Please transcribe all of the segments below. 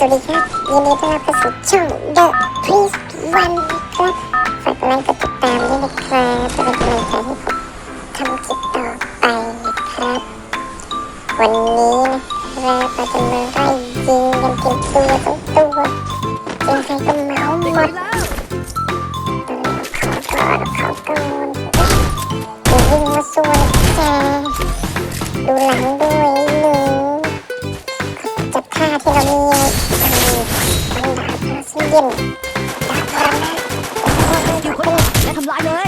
สวัสดีครับยินดีต้อนรับเข้าสู่ช่อง The Please One นะครับฝากกดไลค์กดติดตามด้วยนะครับเพื่อเป็นกำลังใจให้ผมทำคลิปต่อไปนะครับ วันนี้นะครับเราจะมาไล่ยิงกันเป็นตัวสอตัวยิงใครก็เมาหมดขอก่อนขอก่อนอย่ายิงมาส่วนแกดูหลังดู จับท่าที่เรามีฟันดาบมาซึ่งเย็นดาบพลังนะอยู่คนและทำลายเลยตาย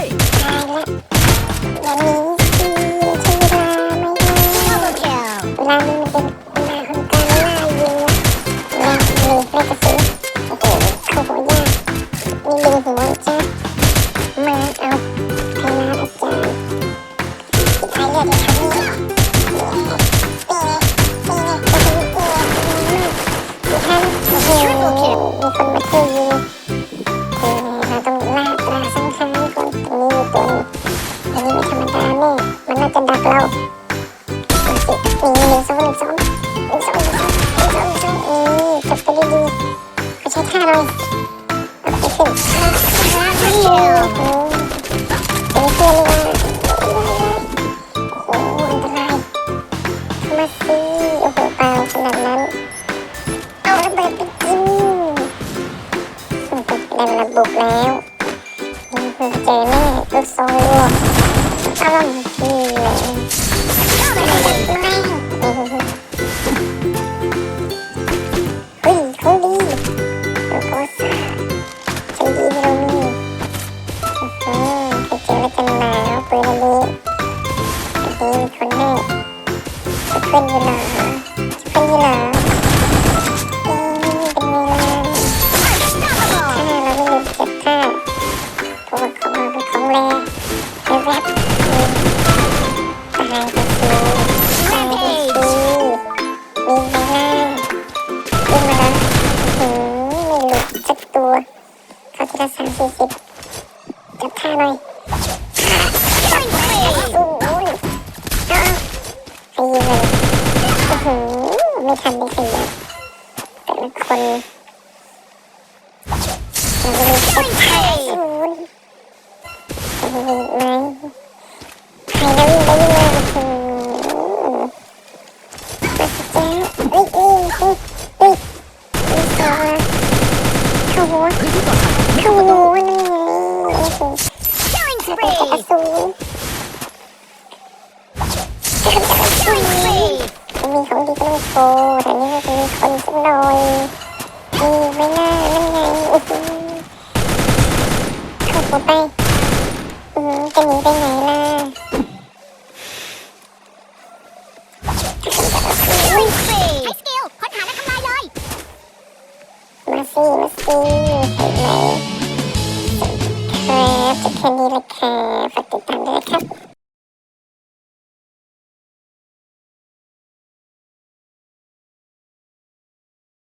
บิดไปกินได้เวลาบุกแล้วนี่เพิ่งเจอแน่ลูกซองรัวเอาลองนี่เลย เป็นเวลาจะเป็นเวลา ไม่ทันได้ขยับแต่ละคนเราจะมีจับท่ศูนย์จะมีอีกไหมใครแล้ววิ่งไปวิ่งมาโอ้โหมาสิจ้าเอ้ยเอ้ยเอ้ยเอ้ยมีตัวเข้าหัวพื้นที่ปลอะไม่เข้าต้องประหัวนี่ไงโอ้โห Killing จะเป็นกระ spree สุ แต่นี่ก็จะมีคนสักหน่อยนี่ไม่น่านั่นไงอ้โหเข้าหัวไปอืมจะหนีไปไหนล่ะ Killing spree ใช้สกิลค้นหาและทำลายเลย มาสิมาสิเห็นไหมครับจะแค่นี้แหละค่ะฝาก